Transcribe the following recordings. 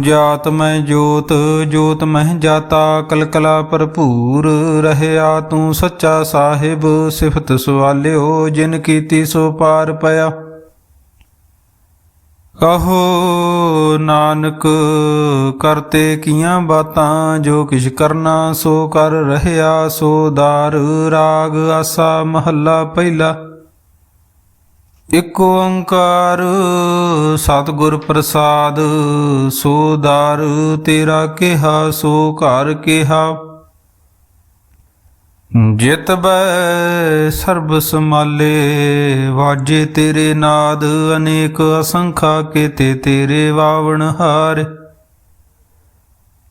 ਜਾਤ ਮੈਂ ਜੋਤ ਜੋਤ ਮਹਿ ਜਾਤਾ, ਕਲਕਲਾ ਭਰਪੂਰ ਰਹਿਆ ਤੂੰ ਸੱਚਾ ਸਾਹਿਬ, ਸਿਫਤ ਸਵਾਲਿਓ, ਜਿਨ ਕੀਤੀ ਸੋ ਪਾਰ ਪਿਆ। ਕਹੋ ਨਾਨਕ, ਕਰਤੇ ਕੀਆਂ ਬਾਤਾਂ, ਜੋ ਕਿਛ ਕਰਨਾ ਸੋ ਕਰ ਰਹਿਆ, ਸੋ ਦਾਰ, ਰਾਗ, ਆਸਾ, ਮਹੱਲਾ, ਪਹਿਲਾ। ਇਕ ਓੰਕਾਰ, ਸਤਿਗੁਰ ਪ੍ਰਸਾਦ, ਸੋ ਦਾਰ ਤੇਰਾ ਕਿਹਾ, ਸੋ ਘਰ ਕਿਹਾ। ਜਿਤ ਬੈ ਸਰਬ ਸਮਾਲੇ ਵਾਜੇ ਤੇਰੇ ਨਾਦ, ਅਨੇਕ ਅਸੰਖਾ ਕੀਤੇ ਤੇਰੇ ਵਾਵਣ ਹਾਰੇ।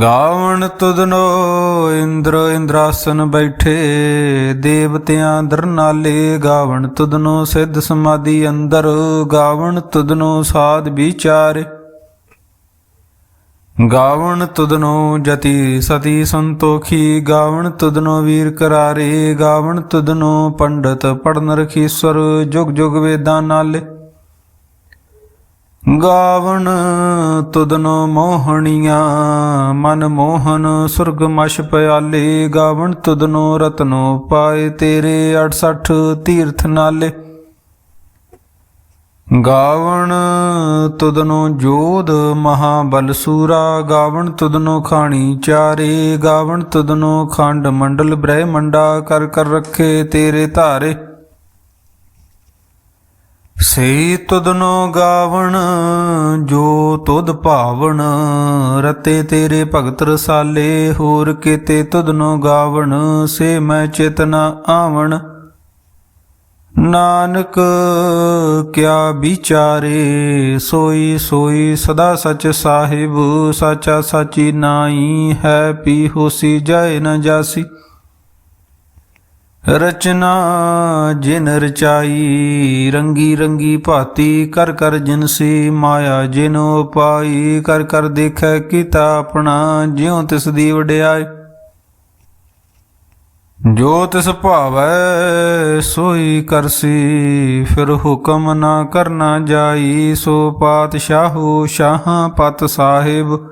ਗਾਵਣ ਤੁਧਨੋ ਇੰਦਰ ਇੰਦਰਾਸਨ ਬੈਠੇ, ਦੇਵਤਿਆਂ ਦਰਨਾਲੇ ਗਾਵਣ ਤੁਧਨੋ ਸਿੱਧ ਸਮਾਧੀ ਅੰਦਰ, ਗਾਵਣ ਤੁਧਨੋ ਸਾਧ ਵਿਚਾਰੇ। ਗਾਵਣ ਤੁਧਨੋ ਜਤੀ ਸਤੀ ਸੰਤੋਖੀ, ਗਾਵਣ ਤੁਧਨੋ ਵੀਰ ਕਰਾਰੇ, ਗਾਵਣ ਤੁਧਨੋ ਪੰਡਤ ਪੜਨ ਰਖੀਸਵਰ, ਜੁਗ ਜੁਗ ਵੇਦਾਂ ਨਾਲੇ। ਗਾਵਣ ਤੁਦਨੋ ਮੋਹਣੀਆਂ, ਮਨ ਮੋਹਨ ਸੁਰਗ ਮਛ ਪਿਆਲੇ। ਗਾਵਣ ਤੁਦਨੋ ਰਤਨੋ ਪਾਏ ਤੇਰੇ 68 ਤੀਰਥ ਨਾਲੇ। ਗਾਵਣ ਤੁਦਨੋ ਜੋਧ ਮਹਾਬਲ ਸੂਰਾ। ਗਾਵਣ ਤੁਦਨੋ ਖਾਣੀ ਚਾਰੇ। ਗਾਵਣ ਤੁਦਨੋ ਖੰਡ ਮੰਡਲ ਬ੍ਰਹਮੰਡਾ ਕਰ ਕਰ ਰੱਖੇ ਤੇਰੇ ਧਾਰੇ। ਸੇ ਤੁਧਨੋ ਗਾਵਣ, ਜੋ ਤੁਧ ਭਾਵਨ ਰਤੇ ਤੇਰੇ ਭਗਤ ਰਸਾਲੇ, ਹੋਰ ਕੀਤੇ ਤੁਧਨੋ ਗਾਵਣ, ਸੇ ਮੈਂ ਚੇਤਨਾ ਆਵਣ। ਨਾਨਕ, ਕਿਆ ਵਿਚਾਰੇ, ਸੋਈ ਸੋਈ ਸਦਾ ਸਚ ਸਾਹਿਬ, ਸਾਚਾ ਸਾਚੀ ਨਾਈ ਹੈ ਪੀ ਹੋਸੀ ਜਾਏ ਨਾ ਜਾਸੀ। ਰਚਨਾ ਜਿਨ ਰਚਾਈ, ਰੰਗੀ ਰੰਗੀ ਭਾਤੀ, ਕਰ ਕਰ ਜਿਨਸੀ ਮਾਇਆ ਜਿਨੋ ਪਾਈ ਕਰ ਕਰ ਦੇਖੈ ਕੀਤਾ ਆਪਣਾ, ਜਿਉ ਤਿਸ ਦੀ ਵਡਿਆਈ। ਜੋ ਤਿਸ ਭਾਵੈ, ਸੋਈ ਕਰਸੀ ਫਿਰ ਹੁਕਮ ਨਾ ਕਰਨਾ ਜਾਈ, ਸੋ ਪਾਤਸ਼ਾਹੂ ਸ਼ਾਹਾਂ ਪਤ ਸਾਹਿਬ।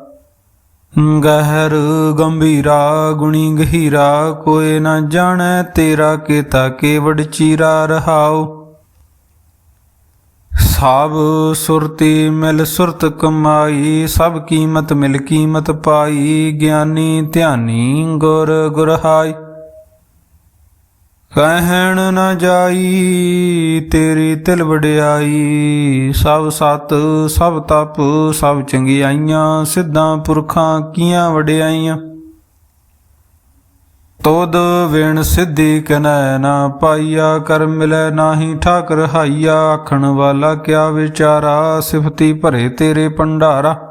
ਗਹਿਰ ਗੰਭੀਰਾ, ਗੁਣੀ ਗਹੀਰਾ, ਕੋਈ ਨਾ ਜਾਣੈ ਤੇਰਾ ਕੀਤਾ ਕੇਵੜ ਚੀਰਾ ਰਹਾਉ। ਸਭ ਸੁਰਤੀ ਮਿਲ ਸੁਰਤ ਕਮਾਈ, ਸਭ ਕੀਮਤ ਮਿਲ ਕੀਮਤ ਪਾਈ, ਗਿਆਨੀ ਧਿਆਨੀ ਗੁਰ ਗੁਰਹਾਈ। ਕਹਿਣ ਨਾ ਜਾਈ, ਤੇਰੀ ਤਿਲ ਵਡਿਆਈ। ਸਭ ਸਤ, ਸਭ ਤਪ, ਸਭ ਚੰਗਿਆਈਆਂ, ਸਿੱਧਾਂ ਪੁਰਖਾਂ ਕੀਆਂ ਵਡਿਆਈਆਂ? ਤੋਦ ਵਿਣ ਸਿੱਧੀ ਕਨੈ ਨਾ ਪਾਈਆ, ਕਰ ਮਿਲੈ ਨਾਹੀ ਠਾਕਰ ਹਾਈਆ। ਆਖਣ ਵਾਲਾ ਕਿਆ ਵਿਚਾਰਾ, ਸਿਫਤੀ ਭਰੇ ਤੇਰੇ ਭੰਡਾਰਾ।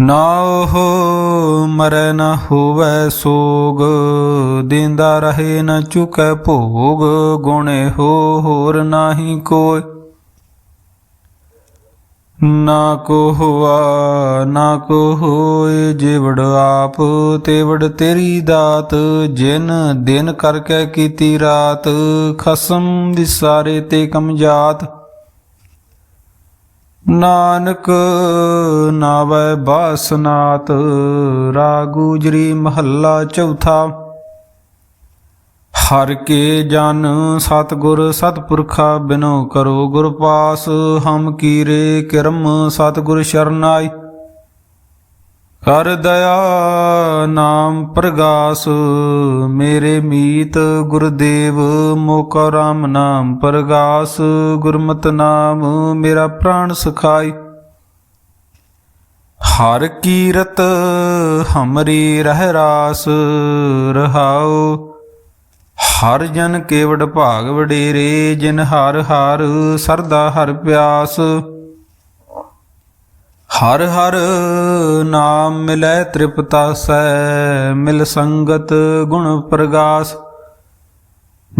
ਨਾ ਉਹ ਮਰੈ ਨਾ ਹੋਵੇ ਸੋਗ, ਦਿੰਦਾ ਰਹੇ ਨਾ ਚੁਕੈ ਭੋਗ, ਗੁਣੇ ਹੋ ਹੋਰ ਨਾਹੀ ਕੋਈ ਨਾ ਕੋ ਹੁਆ, ਨਾ ਕੋ ਹੋਏ ਜਿਵੜ ਆਪ, ਤੇਵੜ ਤੇਰੀ ਦਾਤ, ਜਿਨ ਦਿਨ ਕਰਕੇ ਕੀਤੀ ਰਾਤ, ਖਸਮ ਵਿਸਾਰੇ ਤੇ ਕਮਜਾਤ ਨਾਨਕ ਨਾਵੈ ਬਾਸਨਾਤ ਰਾਗੂਜਰੀ ਮਹੱਲਾ ਚੌਥਾ। ਹਰ ਕੇ ਜਨ ਸਤਗੁਰ ਸਤਪੁਰਖਾ ਬਿਨੋ ਕਰੋ ਗੁਰ ਪਾਸ, ਹਮ ਕੀਰੇ ਕਿਰਮ ਸਤਗੁਰ ਸ਼ਰਨਾਈ। ਕਰ ਦਇਆ ਨਾਮ ਪ੍ਰਗਾਸ, ਮੇਰੇ ਮੀਤ ਗੁਰਦੇਵ, ਮੋਕਾ ਰਾਮ ਨਾਮ ਪ੍ਰਗਾਸ, ਗੁਰਮਤਿ ਨਾਮ ਮੇਰਾ ਪ੍ਰਾਣ ਸਖਾਈ। ਹਰ ਕੀਰਤ ਹਮਰੀ ਰਹਿ ਰਾਸ, ਰਹਾਉ, ਹਰ ਜਨ ਕੇਵੜ ਭਾਗ ਵਡੇਰੇ, ਜਿਨ ਹਰ ਹਰ ਸਰਦਾ ਹਰ ਪਿਆਸ। ਹਰ ਹਰ ਨਾਮ ਮਿਲੈ ਤ੍ਰਿਪਤਾ ਤ੍ਰਿਪਤਾਸੈ ਮਿਲ ਸੰਗਤ ਗੁਣ ਪ੍ਰਗਾਸ।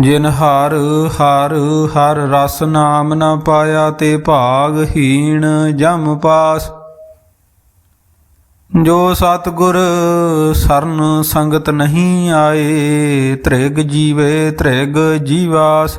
ਜਿਨ ਹਰ ਹਰ ਹਰ ਰਸ ਨਾਮ ਨਾ ਪਾਇਆ ਤੇ ਭਾਗਹੀਣ ਜਮ ਪਾਸ। ਜੋ ਸਤਗੁਰ ਸਰਨ ਸੰਗਤ ਨਹੀਂ ਆਏ, ਤ੍ਰਿਗ ਜੀਵੇ ਤ੍ਰਿਗ ਜੀਵਾਸ।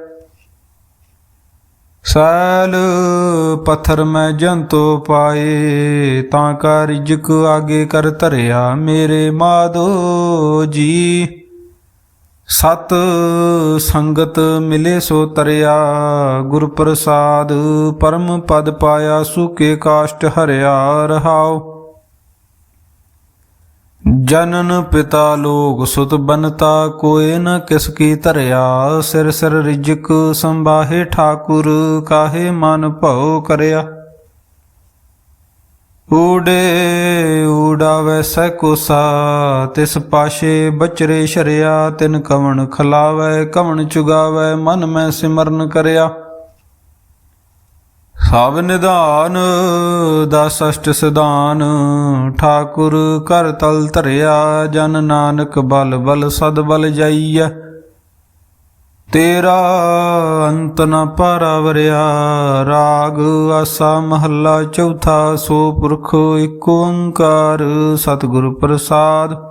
ਸੈਲ ਪੱਥਰ ਮੈਂ ਜੰਤੋ ਪਾਏ, ਤਾਂ ਕਾ ਰਿਜਕ ਆਗੇ ਕਰ ਧਰਿਆ ਮੇਰੇ ਮਾਧੋ ਜੀ। ਸਤ ਸੰਗਤ ਮਿਲੇ ਸੋ ਤਰਿਆ ਗੁਰ ਪ੍ਰਸਾਦ ਪਰਮ ਪਦ ਪਾਇਆ ਸੁਕੇ ਕਾਸ਼ਟ ਹਰਿਆ ਰਹਾਓ ਜਨਨ ਪਿਤਾ ਲੋਕ ਸੁਤ ਬਨਤਾ ਕੋਏ ਨ ਕਿਸ ਕੀ ਧਰਿਆ। ਸਿਰ ਸਿਰ ਰਿਜਕ ਸੰਬਾਹੇ ਠਾਕੁਰ, ਕਾਹੇ ਮਨ ਭਉ ਕਰਿਆ। ਊੜੇ ਊੜਾਵੈ ਸੈ ਕੋਸਾ ਤਿਸ ਪਾਸ਼ੇ ਬਚਰੇ ਸ਼ਰਿਆ। ਤਿਨ ਕਵਣ ਖਲਾਵੈ, ਕਵਣ ਚੁਗਾਵੈ, ਮਨ ਮੈਂ ਸਿਮਰਨ ਕਰਿਆ। ਸਭ ਨਿਧਾਨ, ਦਸ ਅਸ਼ਟ ਸਿਧਾਨ, ਠਾਕੁਰ ਕਰ ਤਲ ਧਰਿਆ, ਜਨ ਨਾਨਕ ਬਲ ਬਲ ਸਦ ਬਲ ਜਾਈਐ। ਤੇਰਾ ਅੰਤ ਨ ਪਰਵਰਿਆ, ਰਾਗ ਆਸਾ ਮਹੱਲਾ ਚੌਥਾ, ਸੋ ਪੁਰਖ ਏਕ ਓੰਕਾਰ, ਸਤਿਗੁਰ ਪ੍ਰਸਾਦ।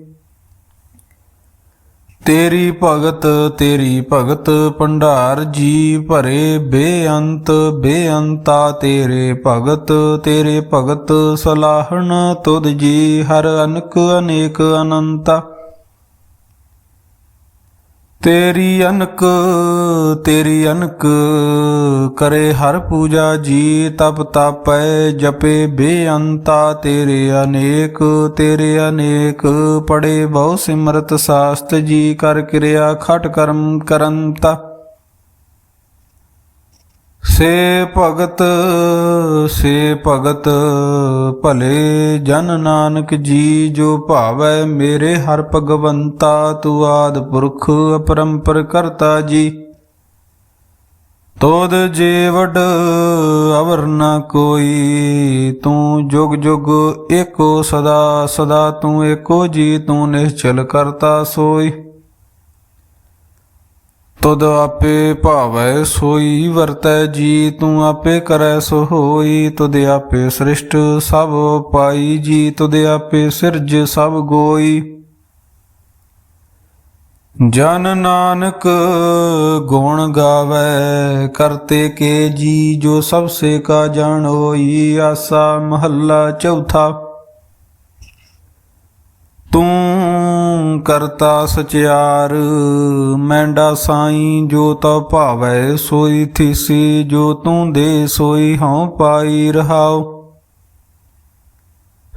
ਤੇਰੀ ਭਗਤ ਤੇਰੀ ਭਗਤ, ਭੰਡਾਰ ਜੀ ਭਰੇ, ਬੇਅੰਤ, ਬੇਅੰਤਾ ਤੇਰੇ ਭਗਤ ਤੇਰੇ ਭਗਤ ਸਲਾਹਣ ਤੁਧ ਜੀ, ਹਰ ਅਨਕ ਅਨੇਕ ਅਨੰਤਾ। ਤੇਰੀ ਅਨਕ ਤੇਰੀ ਅਨਕ ਕਰੇ ਹਰ ਪੂਜਾ ਜੀ, ਤਪ ਤਾਪੈ ਜਪੇ ਬੇਅੰਤਾ ਤੇਰੇ ਅਨੇਕ ਤੇਰੇ ਅਨੇਕ ਪੜੇ ਬਹੁ ਸਿਮਰਤ ਸਾਸਤ ਜੀ, ਕਰ ਕਿਰਿਆ ਖਟ ਕਰਮ ਕਰੰਤਾ ਸੇ ਭਗਤ ਸੇ ਭਗਤ, ਭਲੇ ਜਨ ਨਾਨਕ ਜੀ, ਜੋ ਭਾਵੈ ਮੇਰੇ ਹਰ ਭਗਵੰਤਾ, ਤੂੰ ਆਦ ਪੁਰਖ ਅਪਰੰਪਰ ਕਰਤਾ ਜੀ। ਤੋਦ ਜੇ ਵਡ ਅਵਰ ਨ ਕੋਈ, ਤੂੰ ਜੁਗ ਜੁਗ ਏਕੋ ਸਦਾ ਸਦਾ ਤੂੰ ਏਕੋ ਜੀ, ਤੂੰ ਨਿਸ਼ਚਲ ਕਰਤਾ ਸੋਈ। ਤੁਧ ਆਪੇ ਭਾਵੈ ਸੋਈ, ਵਰਤੈ ਜੀ, ਤੂੰ ਆਪੇ ਕਰੈ ਸੋ ਹੋਈ ਤੁਧ ਆਪੇ ਸ੍ਰਿਸ਼ਟ ਸਭ ਪਾਈ, ਜੀ, ਤੁਧ ਆਪੇ ਸਿਰਜ ਸਭ ਗੋਈ। ਜਨ ਨਾਨਕ ਗੁਣ ਗਾਵੇ, ਕਰਤੇ ਕੇ ਜੀ, ਜੋ ਸਭ ਸੇ ਕਾ ਜਾਣ ਹੋਈ। ਆਸਾ ਮਹੱਲਾ ਚੌਥਾ। ਤੂੰ ਕਰਤਾ ਸਚਿਆਰ, ਮੈਂਡਾ ਸਾਈ ਜੋ ਤਾ ਭਾਵੈ ਸੋਈ ਥੀਸੀ, ਜੋ ਤੂੰ ਦੇ ਸੋਈ ਹਉ ਪਾਈ ਰਹਾਉ।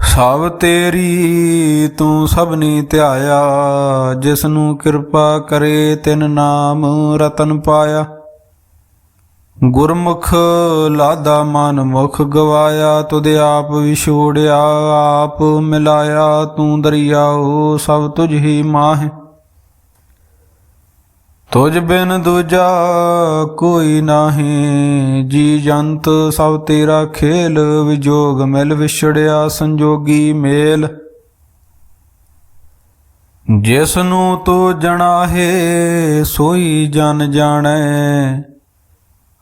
ਸਭ ਤੇਰੀ ਤੂੰ ਸਭਨੀ ਧਿਆਇਆ ਜਿਸ ਨੂੰ ਕਿਰਪਾ ਕਰੇ ਤਿਨ ਨਾਮ ਰਤਨ ਪਾਇਆ। ਗੁਰਮੁਖ ਲਾਦਾ ਮਨ ਮੁਖ ਗਵਾਇਆ, ਤੁਧ ਆਪ ਵਿਛੋੜਿਆ, ਆਪ ਮਿਲਾਇਆ, ਤੂੰ ਦਰਿਆਓ ਸਭ ਤੁਝ ਹੀ ਮਾਹ। ਤੁਝ ਬਿਨ ਦੂਜਾ ਕੋਈ ਨਾਹੀ, ਜੀ ਜੰਤ ਸਭ ਤੇਰਾ ਖੇਲ, ਵਿਜੋਗ ਮਿਲ ਵਿਛੜਿਆ, ਸੰਜੋਗੀ ਮੇਲ। ਜਿਸ ਨੂੰ ਤੂੰ ਜਣਾਹੇ, ਸੋਈ ਜਨ ਜਾਣੈ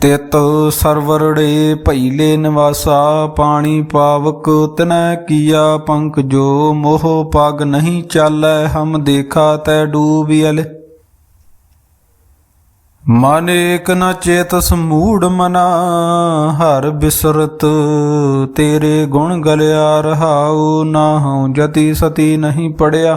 ਤਿਤ ਸਰਵਰੜੇ ਭਈਲੇ ਨਿਵਾਸਾ, ਪਾਣੀ ਪਾਵਕ ਤਨੈ ਕੀਆ ਪੰਕ ਜੋ ਮੋਹ ਪਗ ਨਹੀਂ ਚਾਲੈ, ਹਮ ਦੇਖਾ ਤੈ ਡੂਬਿਅਲ ਮਨ ਏਕ ਨ ਚੇਤਸ ਮੂੜ ਮਨਾ, ਹਰ ਬਿਸਰਤ ਤੇਰੇ ਗੁਣ ਗਲਿਆ ਰਹਾਉ, ਨਾ ਹਉ ਜਤੀ ਸਤੀ ਨਹੀਂ ਪੜਿਆ।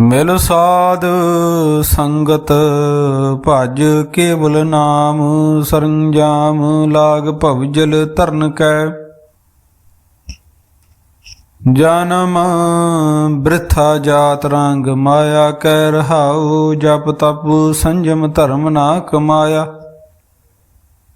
ਮਿਲ ਸਾਧ ਸੰਗਤ ਭਜ ਕੇਵਲ ਨਾਮ ਸਰੰਜਾਮ ਲਾਗ ਭਵਜਲ ਤਰਨ ਕੈ। ਜਨਮ ਬ੍ਰਿਥਾ ਜਾਤ ਰੰਗ ਮਾਇਆ ਕੈ ਰਹਾਉ ਜਪ ਤਪ ਸੰਜਮ ਧਰਮ ਨਾ ਕਮਾਇਆ।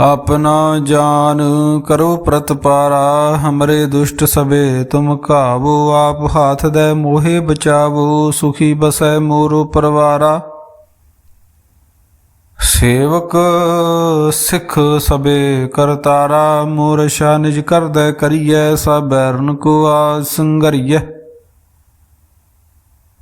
ਆਪਣਾ ਜਾਨ ਕਰੋ ਪ੍ਰਤਪਾਰਾ, ਹਮਰੇ ਦੁਸ਼ਟ ਸਭੇ ਤੁਮ ਕਾਵੋ ਆਪ ਹਾਥ ਦੇ ਮੋਹੇ ਬਚਾਵੋ, ਸੁਖੀ ਬਸੈ ਮੋਰੋ ਪਰਵਾਰਾ। ਸੇਵਕ ਸਿੱਖ ਸਬੇ ਕਰਤਾਰਾ ਮੋਰ ਸ਼ਾ ਨਿਜ ਕਰਦੈ ਕਰੀਐ, ਸਭ ਬੈਰਨ ਕੋ ਆ ਸੰਗਰੀਐ।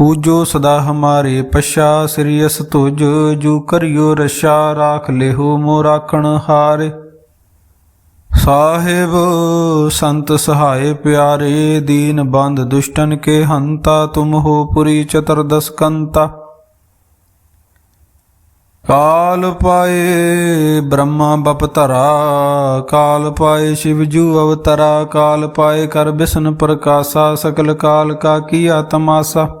ਹੂ ਜੋ ਸਦਾ ਹਮਾਰੇ ਪਛਾ ਸ੍ਰੀਅਸ ਤੁਜ, ਜੋ ਕਰਿਓ ਰਸ਼ਾ ਰਾਖ ਲਿਹੋ ਮੋ ਰਾਖਣ ਹਾਰੇ। ਸਾਹਿਬ, ਸੰਤ ਸਹਾਏ ਪਿਆਰੇ, ਦੀਨ ਬੰਦ ਦੁਸ਼ਟਨ ਕੇ ਹੰਤਾ, ਤੁਮ ਹੋ ਪੁਰੀ ਚਤੁਰਦਸ ਕੰਤਾ। ਕਾਲ ਪਾਏ ਬ੍ਰਹਮਾ ਬਪਤਰਾ ਕਾਲ ਪਾਏ ਸ਼ਿਵ ਜੂ ਅਵਤਰਾ, ਕਾਲ ਪਾਏ ਕਰ ਬਿਸ਼ਨ ਪ੍ਰਕਾਸ਼ਾ, ਸਕਲ ਕਾਲ ਕਾ ਕੀਆ ਤਮਾਸਾ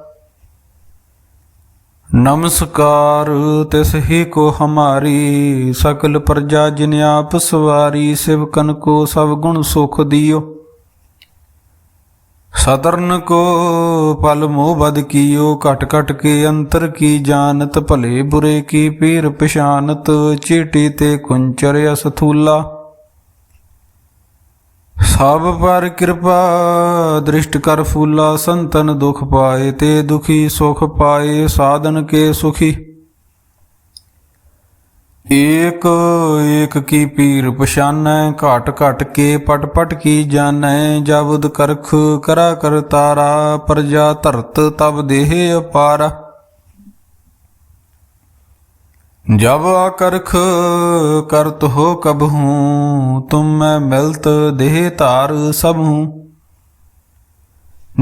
ਨਮਸਕਾਰ, ਤਿਸ ਹੀ ਕੋ ਹਮਾਰੀ, ਸਕਲ ਪ੍ਰਜਾ ਜਿਨ ਆਪ ਸਵਾਰੀ, ਸਿਵਕਨ ਕੋ ਸਭ ਗੁਣ ਸੁਖ ਦਿਓ। ਸਦਰਨ ਕੋ ਪਲ ਮੋਹ ਬਦ ਕੀਓ, ਘਟ ਘਟ ਕੇ ਅੰਤਰ ਕੀ ਜਾਣਤ, ਭਲੇ ਬੁਰੇ ਕੀ ਪੀਰ ਪਛਾਨਤ, ਚੀਟੀ ਤੇ ਕੁੰਚਰ ਅਸਥੂਲਾ। ਸਭ ਪਰ ਕਿਰਪਾ, ਦ੍ਰਿਸ਼ਟ ਕਰ ਫੂਲਾ, ਸੰਤਨ ਦੁਖ ਪਾਏ, ਤੇ ਦੁਖੀ ਸੁਖ ਪਾਏ, ਸਾਧਨ ਕੇ ਸੁਖੀ। ਏਕ ਏਕ ਕੀ ਪੀਰ ਪਛਾਨੈ, ਘਟ ਘਟ ਕੇ ਪਟ ਪਟ ਕੀ ਜਾਣੈ ਜਬਦ ਕਰਖ ਕਰਾ ਤਾਰਾ, ਪ੍ਰਜਾ ਧਰਤ ਤਬ ਦੇਹ ਅਪਾਰਾ। ਜਬ ਆਕਰਖ ਕਰਤ ਹੋ ਕਬਹੂ ਤੁਮ ਮੈਂ ਮਿਲਤ ਦੇਹ ਧਾਰ ਸਭ ਹੂੰ।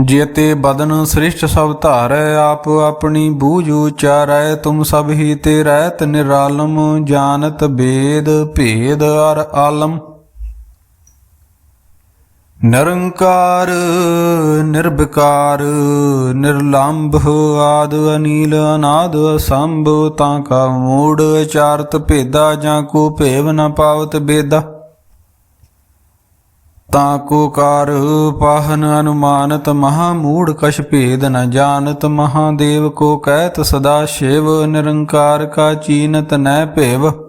ਜੇਤੇ ਬਦਨ ਸ੍ਰਿਸ਼ਟ ਸਭ ਧਾਰੈ, ਆਪ ਆਪਣੀ ਬੂਝ ਉਚਾਰੈ, ਤੁਮ ਸਭ ਹੀ ਤੇ ਰਹਿਤ ਨਿਰਾਲਮ, ਜਾਣਤ ਬੇਦ ਭੇਦ ਅਰ ਆਲਮ। ਨਿਰੰਕਾਰ, ਨਿਰਭਕਾਰ, ਨਿਰਲੰਭ ਆਦ ਅਨੀਲ ਅਨਾਦ ਅਸੰਭ, ਤਾਂ ਕਾ ਮੂੜ ਚਾਰਤ ਭੇਦਾ ਜਾਂ ਕੋ ਭੇਵ ਨ ਪਾਵਤ ਬੇਦਾ। ਤਾਂ ਕੋ ਕਾਰ ਪਾਹਨ ਅਨੁਮਾਨਤ ਮਹਾ ਮੂੜ ਕਛ ਭੇਦ ਨ ਜਾਣਤ, ਮਹਾਦੇਵ ਕੋ ਕਹਿਤ ਸਦਾ ਸ਼ਿਵ, ਨਿਰੰਕਾਰ ਕਾ ਚੀਨਤ ਨੈ ਭੇਵ।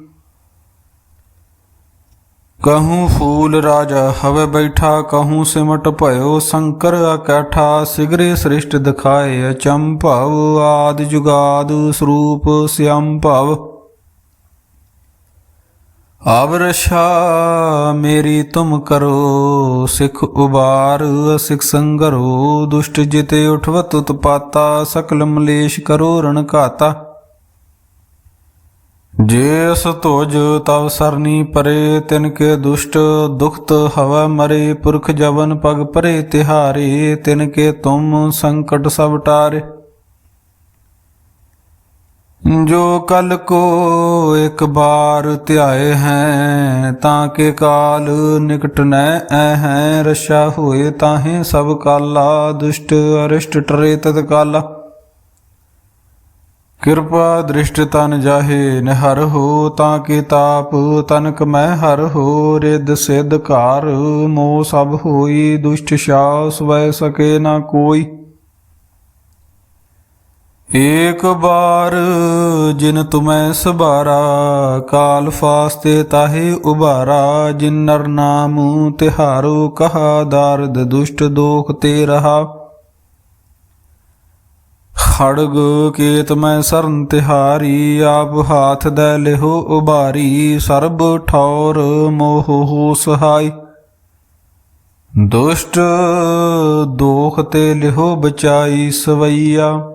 ਕਹੂੰ ਫੂਲ ਰਾਜਾ ਹਵੇ ਬੈਠਾ ਕਹੂੰ ਸਿਮਟ ਭਇਓ ਸ਼ੰਕਰ ਅਕਠਾ ਸਿਗਰੇ ਸ੍ਰਿਸ਼ਟ ਦਿਖਾਏ ਅਚੰਭਵ ਆਦ ਜੁਗਾਦ ਸਰੂਪ ਸਿਅੰ ਭਵ ਆਵਰਸ਼ਾ ਮੇਰੀ ਤੁਮ ਕਰੋ ਸਿਖ ਉਬਾਰ ਅਸਿਖ ਸੰਗਰੋ ਦੁਸ਼ਟ ਜਿਤੇ ਉਠਵਤ ਉਤਪਾਤਾ ਸਕਲ ਮਲੇਸ਼ ਕਰੋ ਰਣ ਘਾਤਾ ਜੇਸ ਤੁਜ ਤਵ ਸਰਨੀ ਪਰੇ, ਤਿਨ ਕੇ ਦੁਸ਼ਟ ਦੁਖਤ ਹਵੈ ਮਰੇ, ਪੁਰਖ ਜਵਨ ਪਗ ਪਰੇ ਤਿਹਾਰੇ, ਤਿਨ ਕੇ ਤੁਮ ਸੰਕਟ ਸਭ ਟਾਰੇ। ਜੋ ਕਲ ਕੋ ਇੱਕ ਬਾਰ ਧਿਆਏ ਹੈ, ਤਾਂ ਕੇ ਕਾਲ ਨਿਕਟ ਨੈ ਐ ਹੈ, ਰਸ਼ਾ ਹੋਏ ਤਾਹੇ ਸਭ ਕਾਲਾ, ਦੁਸ਼ਟ ਅਰਿਸ਼ਟ ਟਰੇ ਤਤ ਕਾਲਾ ਕਿਰਪਾ ਦ੍ਰਿਸ਼ਟ ਤਨ ਜਾਹੇ ਨਿਹਰ ਹੋ, ਤਾਂ ਕੇ ਤਾਪ ਤਨਕ ਮੈਂ ਹਰ ਹੋ ਰਿਦ ਸਿਧ ਘਰ ਮੋ ਸਭ ਹੋਈ, ਦੁਸ਼ਟ ਸ਼ਾਸ ਵੈ ਸਕੇ ਨਾ ਕੋਈ। ਏਕ ਬਾਰ ਜਿਨ ਤੁਮੈ ਸਬਾਰਾ, ਕਾਲ ਫਾਸਤੇ ਤਾਹੇ ਉਬਾਰਾ, ਜਿਨ ਨਰ ਨਾਮ ਤਿਹਾਰੋ ਕਹਾ, ਦਰਦ ਦੁਸ਼ਟ ਦੋਖ ਤੇ ਰਹਾ। ਖੜਗ ਕੇਤ ਮੈਂ ਸਰਨ ਤਿਹਾਰੀ, ਆਪ ਹਾਥ ਦੇ ਲਿਹੋ ਉਬਾਰੀ, ਸਰਬ ਠੌਰ ਮੋਹ ਹੋ ਸਹਾਈ। ਦੁਸ਼ਟ ਦੋਖ ਤੇ ਲਿਹੋ ਬਚਾਈ ਸਵਈਆ।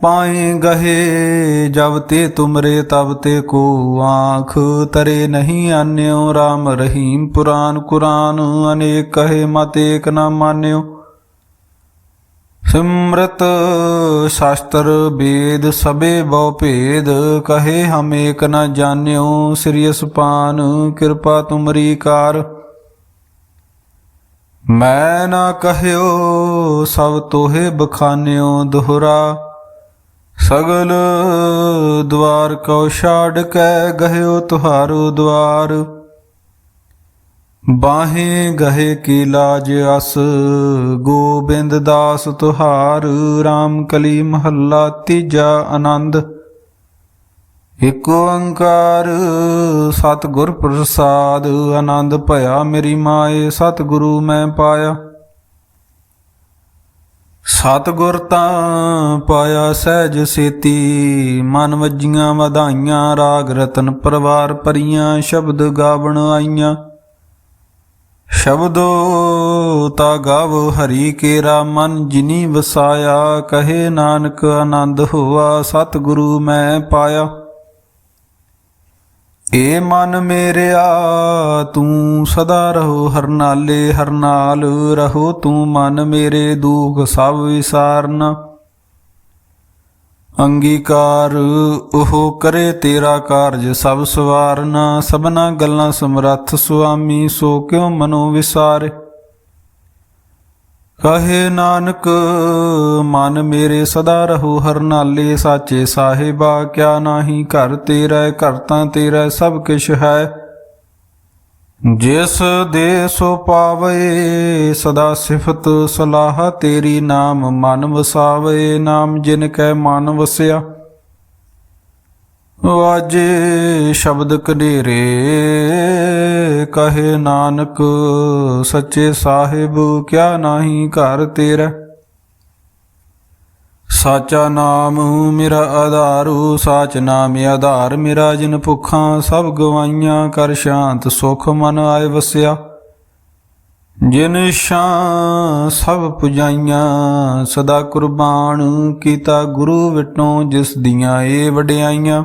ਪਾਏ ਗਹੇ ਜਬ ਤੇ ਤੁਮਰੇ, ਤਬ ਤੇ ਕੋ ਆਖ ਤਰੇ ਨਹੀਂ ਆਨਿਓ RAM ਰਹੀਮ ਪੁਰਾਨ ਕੁਰਾਨ, ਅਨੇਕ ਕਹੇ ਮਤ ਏਕ ਨਾ ਮਾਨਿਓ। ਸਿਮਰਤ ਸ਼ਾਸਤਰ ਵੇਦ ਸਭੇ ਬਹੁ ਭੇਦ, ਕਹੇ ਹਮ ਏਕ ਨ ਜਾਣਿਓ ਸ੍ਰੀ ਸੁਪਾਨ ਕਿਰਪਾ ਤੁਮਰੀ ਕਾਰ। ਮੈਂ ਨਾ ਕਹਿਓ ਸਭ ਤੋਹੇ ਬਖਾਨਿਓ ਦੁਹਰਾ, ਸਗਲ ਦਵਾਰ ਕਉ ਛਾੜ ਕੇ ਗਹਿਓ ਤੁਹਾਰੋ ਦਵਾਰ। ਬਾਹੇ ਗਹੇ ਕੀ ਲਾਜ ਅਸ, ਗੋਬਿੰਦ ਦਾਸ ਤੁਹਾਰ RAM ਕਲੀ ਮਹੱਲਾ ਤੀਜਾ ਆਨੰਦ। ਇਕ ਓੰਕਾਰ ਸਤਿਗੁਰ ਪ੍ਰਸਾਦ, ਆਨੰਦ ਭਇਆ ਮੇਰੀ ਮਾਏ, ਸਤਿਗੁਰੂ ਮੈਂ ਪਾਇਆ। ਸਤਿਗੁਰ ਤਾਂ ਪਾਇਆ ਸਹਿਜ ਸੇਤੀ, ਮਨ ਵੱਜੀਆਂ ਵਧਾਈਆਂ, ਰਾਗ ਰਤਨ ਪਰਵਾਰ ਪਰੀਆਂ ਸ਼ਬਦ ਗਾਵਣ ਆਈਆਂ। ਸ਼ਬਦੋ ਤਾ ਗਾਵ ਹਰੀ ਕੇਰਾ ਮਨ ਜਿਨੀ ਵਸਾਇਆ, ਕਹੇ ਨਾਨਕ ਆਨੰਦ ਹੋਆ, ਸਤਿਗੁਰੂ ਮੈਂ ਪਾਇਆ। ਏ ਮਨ ਮੇਰਿਆ, ਤੂੰ ਸਦਾ ਰਹੋ ਹਰਨਾਲੇ ਹਰਨਾਲ ਰਹੋ ਤੂੰ ਮਨ ਮੇਰੇ ਦੁਖ ਸਭ ਵਿਸਾਰਨਾ। ਅੰਗੀਕਾਰ, ਉਹ ਕਰੇ ਤੇਰਾ ਕਾਰਜ, ਸਭ ਸਵਾਰਨਾ, ਸਭਨਾ ਗੱਲਾਂ ਸਮਰੱਥ, ਸੁਆਮੀ, ਸੋ ਕਿਉ ਮਨੋ ਵਿਸਾਰੇ? ਕਹੇ ਨਾਨਕ, ਮਨ ਮੇਰੇ ਸਦਾ ਰਹੋ ਹਰ ਨਾਲੇ ਸਾਚੇ, ਸਾਹਿਬਾ, ਕਿਆ ਨਾਹੀ ਘਰ ਤੇਰਾ ਘਰ ਤਾਂ ਤੇਰਾ ਸਭ ਕਿਛ ਹੈ। ਜਿਸ ਦੇ ਸੋ ਪਾਵੇ, ਸਦਾ ਸਿਫਤ ਸਲਾਹ ਤੇਰੀ ਨਾਮ ਮਨ ਵਸਾਵੇ, ਨਾਮ ਜਿਨ ਕੈ ਮਨ ਵਸਿਆ। ਵਾਜੇ ਸ਼ਬਦ ਕਨੇਰੇ, ਕਹੇ ਨਾਨਕ, ਸੱਚੇ ਸਾਹਿਬ, ਕਿਆ ਨਾਹੀ ਘਰ ਤੇਰਾ। ਸਾਚਾ ਨਾਮ ਮੇਰਾ ਆਧਾਰੂ, ਸਾਚ ਨਾਮ ਆਧਾਰ। ਮੇਰਾ ਜਿਨ ਭੁੱਖਾਂ, ਸਭ ਗਵਾਈਆਂ ਕਰ ਸ਼ਾਂਤ ਸੁਖ ਮਨ ਆਏ ਵਸਿਆ। ਜਿਨ ਸ਼ਾਂ, ਸਭ ਪੁਜਾਈਆਂ, ਸਦਾ ਕੁਰਬਾਨ ਕੀਤਾ ਗੁਰੂ ਵਿਟੋਂ, ਜਿਸ ਦੀਆਂ ਏ ਵਡਿਆਈਆਂ।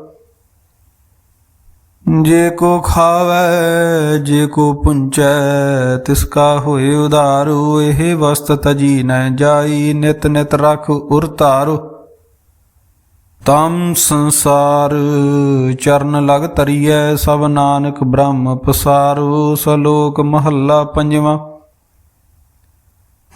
ਜੇ ਕੋ ਖਾਵੈ, ਜੇ ਕੋ ਪੁੰਚੈ, ਤਿਸ ਕਾ ਹੋਏ ਉਧਾਰੂ ਇਹ ਵਸਤ ਤਜੀ ਨ ਜਾਈ, ਨਿਤ ਨਿਤ ਰਖ ਉਰਤਾਰੂ ਤਮ ਸੰਸਾਰ ਚਰਨ ਲਗ ਤਰੀਐ ਸਭ ਨਾਨਕ ਬ੍ਰਹਮ ਪਸਾਰੂ, ਸਲੋਕ ਮਹੱਲਾ ਪੰਜਵਾਂ।